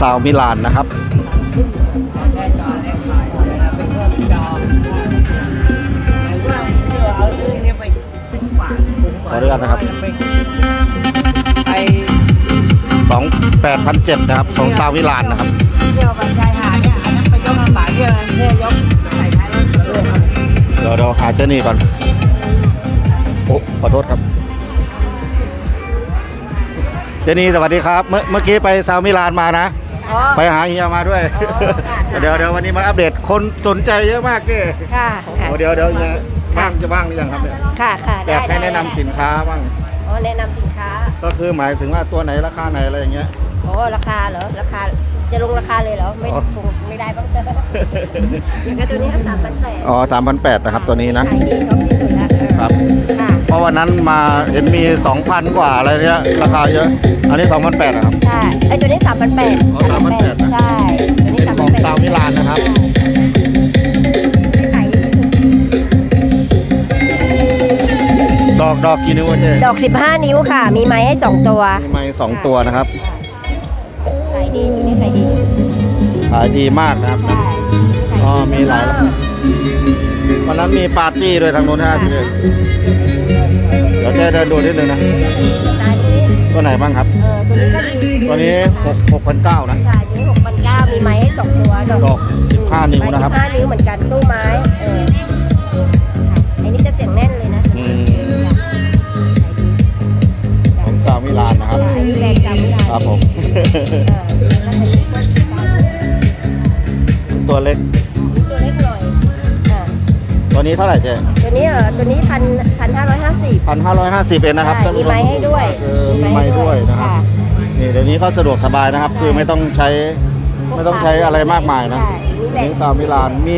ซาวมิลานนะครับขออนุญาตนะครับสองแปดพันเจ็ดนะครับของซาวมิลานนะครับเที่ยวไปชายหาดเนี่ยอันนั้นไปยกลำบากเที่ยวเที่ยวยกใส่ท้ายรถเรือเดี๋ยวเราหาเจ้านี่ก่อนโอ้ขอโทษครับเจนี่สวัสดีครับ เมื่อเมื่อกี้ไปซาวมิลานมานะ อ๋อ ไปหาเฮียมาด้วย อ๋อค่ะเดี๋ยวเดี๋ยววันนี้มาอัปเดตคนสนใจเยอะมากเก้ค่ะโอ้เดี๋ยวเดี๋ยวเฮียว่างจะว่างหรือยังครับเนี่ยค่ะค่ะอยากให้แนะนำสินค้าบ้าง อ๋อแนะนำสินค้า ก็คือหมายถึงว่าตัวไหนราคาไหนอะไรอย่างเงี้ยโอ้ราคาเหรอ ราคา จะลงราคาเลยเหรอ ไม่อ๋อ คงไม่ได้บ้างอย่างกับตัวนี้ก็สามพันแปดอ๋อสามพันแปดนะครับตัวนี้นะ ขายดีท็อปที่สุดแล้วเออ ครับ ค่ะ เพราะวันนั้นมาเห็นมี 2,000 กว่าอะไรเนี่ยราคาเยอะ อันนี้2,800นะครับ ใช่ไอยตัวนี้สามพันแปดอ๋อ3,800นะ ใช่ ตัวนี้เป็นสามขพัอนงแปดซาวมิลานนะครับขายดีที่สุดดอกดอกกี่นิ้วอะเจ๊ดอก 15 นิ้วค่ะ มีไม้ให้ 2 ตัวมีไม้สองตัวนะครับ ขายดีตัวนี้ขายดีขายดีมากนะครับใช่อ๋อมีหลายราคา วันนั้นมีปาร์ตี้ด้วยทางโน้นนะที่เดินเดี๋ยวเจ๊เดินดูนิดนึงนะตายนี้ตัวไหนบ้างครับเออตัวนี้ก็ดีตัวนี้6 6,900นะใช่ตัวนี้6,900มีไม้ให้2ตัวดอก15นิ้วนะครับไม้15นิ้วเหมือนกันตู้ไม้เออค่ะไอ้นี่จะเสียงแน่นเลยนะอืมของซาวมิลานนะครับไอ้นี่แรงจำไม่ได้ครับผมเออน่าจะเป็นพวกสีฟ้าตัวเล็ก ตัวนี้เท่าไหร่เจ๊ตัวนี้เออตัวนี้พันพันห้าร้อยห้าสิบพันห้าร้อยห้าสิบเองนะครับใช่มีไม้ให้ด้วยเออมีไม้ด้วยนะครับ นี่เดี๋ยวนี้เขาสะดวกสบายนะครับ คือไม่ต้องใช้ไม่ต้องใช้อะไรมากมายนะใช่มีแบนี่บซาวมิลานมี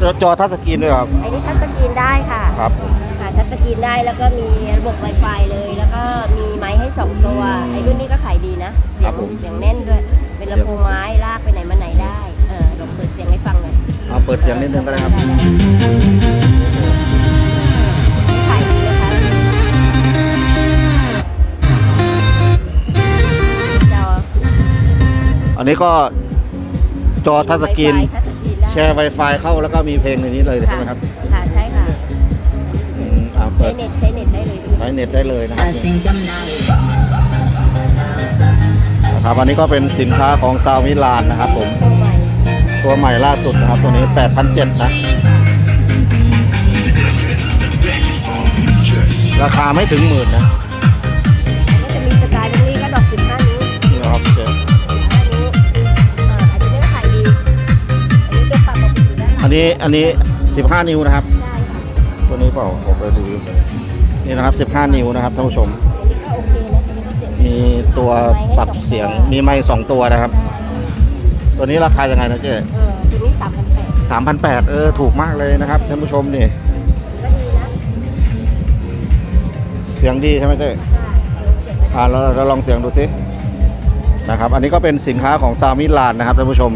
จอจอทัชสกรีนด้วยครับไอ้นี่ทัชสกรีนได้ค่ะครับค่ะทัชสกรีนได้แล้วก็มีระบบ Wi-Fi เลย แล้วก็มีไม้ให้2ตัวไอ้รุ่นนี้ก็ขายดีนะเสียงเสียงแน่นด้วยเป็นลำโพงไม้ลากไปไหนมาไหนได้เออลองเปิดเสียงให้ฟังหน่อยเอาเปิดเสียงนิดนึงก็ได้ครับ นนี้ก็จอทัชสกรีน ทัชสกรีนได้แชร์ Wi-Fi เข้าแล้วก็มีเพลงในนี้เลยใช่ไหมครับค่ะใช่ค่ะ อืมอ่าใช้เปิดเน็ตใช้เน็ตได้เลยด้วย ใช้เน็ตได้เลยนะครับ นะครับอันนี้ก็เป็นสินค้าของซาวมิลานนะครับผมตัวใหม่ตัวใหม่ล่าสุดนะครับตัวนี้ 8,700นะ ราคาไม่ถึงหมื่นนะ นนี้อันนี้ 15 นิ้วนะครับใช่ค่ะตัวนี้เปล่าผมไปดูนี่นะครับ 15 นิ้วนะครับท่านผู้ชมอันนี้ก็โอเคนะอันนี้ก็เสียงมีตัวปรับเสียงมีไมค์สองตัวนะครับ ตัวนี้ราคายังไงนะเจ๊เออตัวนี้สามพันแปดสามพันแปดเออถูกมากเลยนะครับท่านผู้ชมนี่ก็ดีนะเสียงดีใช่ไหมเจ๊ใช่เสียงก็อ่าเราเราลองเสียงดูสินะครับ อันนี้ก็เป็นสินค้าของซามิลานนะครับท่านผู้ชม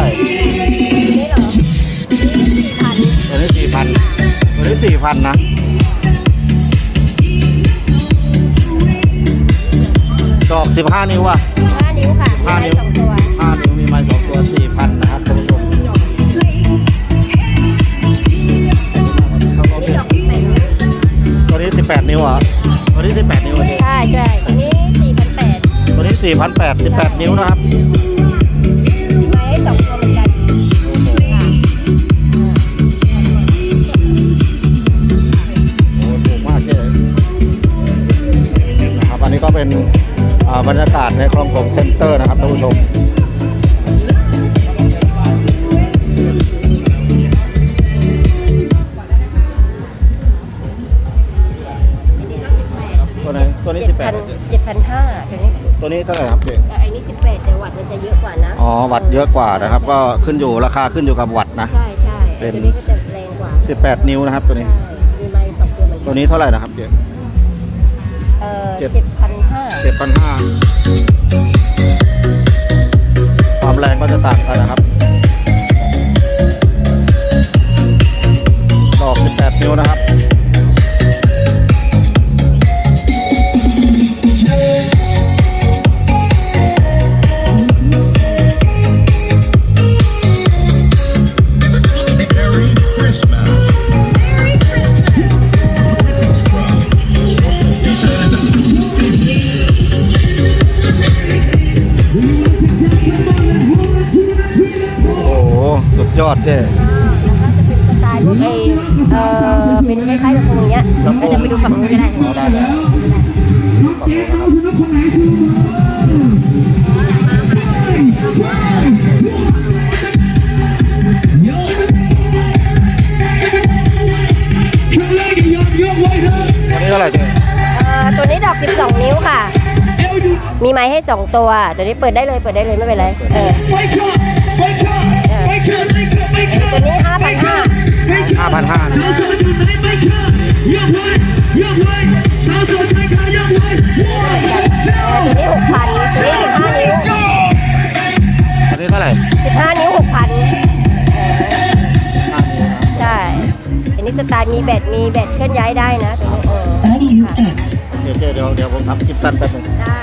ไหร่นี่เหรอนี่สี่พันตัวนี้สี่พันตัวนี้สี่พันนะดอกสิบห้านิ้วอะห้านิ้วค่ะห้านิ้วสองตัวห้านิ้วมีไม้สองตัวสี่พันนะครับท่านผู้ชมนี่ดอกที่แปดนิ้วตัวนี้สิบแปดนิ้วเหรอะตัวนี้สิบแปดนิ้วอะเจ๊ใช่ใช่ตัวนี้สี่พันแปดตัวนี้สี่พันแปดสิบแปดนิ้วนะครับ บรรยากาศในคลองผมเซ็นเตอร์นะครับท่านผู้ชมตัวไหนตัวนี้เจ็ดพัน18 เจ็ดพันห้าตัวนี้ตัวนี้เท่าไหร่ครับเจ๊แต่อันนี้สิบแปดแต่วัตต์มันจะเยอะกว่านะอ๋อวัตต์เยอะกว่านะครับ ก็ขึ้นอยู่ราคาขึ้นอยู่กับวัตต์นะ ใช่ใช่เป็น ตัวนี้ก็จะแรงกว่า18 นิ้วนะครับตัวนี้ใช่มีไม้สองตัวเหมือนตักัวนนี้เท่าไหร่นะครับเจ๊เออเจ็ด เจ็ดพันห้า เจ็ดพันห้าความแรงก็จะต่างกันนะครับ ดอก 18 นิ้วนะครับ อดเจ๊แล้วก็จะเป็นสไตล์พวกไอเออเป็นคล้ายๆลำโพงอย่างเงี้ยเราจะไปดูฝั่งนู้นก็ได้เอาได้เลยขอบคุณนะครับตัวนี้เท่าไหร่เจ๊เอ่อตัวนี้ดอก 12 นิ้วค่ะ มีไม้ให้ 2 ตัว ตัวนี้เปิดได้เลย เปิดได้เลยไม่เป็นไร เออ เออตัวนี้6,000ตัวนี้15นิ้วตัวนี้เท่าไหร่15นิ้ว6,000ใช่อันนี้สไตล์มีแบตมีแบตเคลื่อนย้ายได้นะตัวนี้เออค่ะโอเคเจ๊เดี๋ยวเดี๋ยวผมทำคลิปสั้นแป๊บนึงได้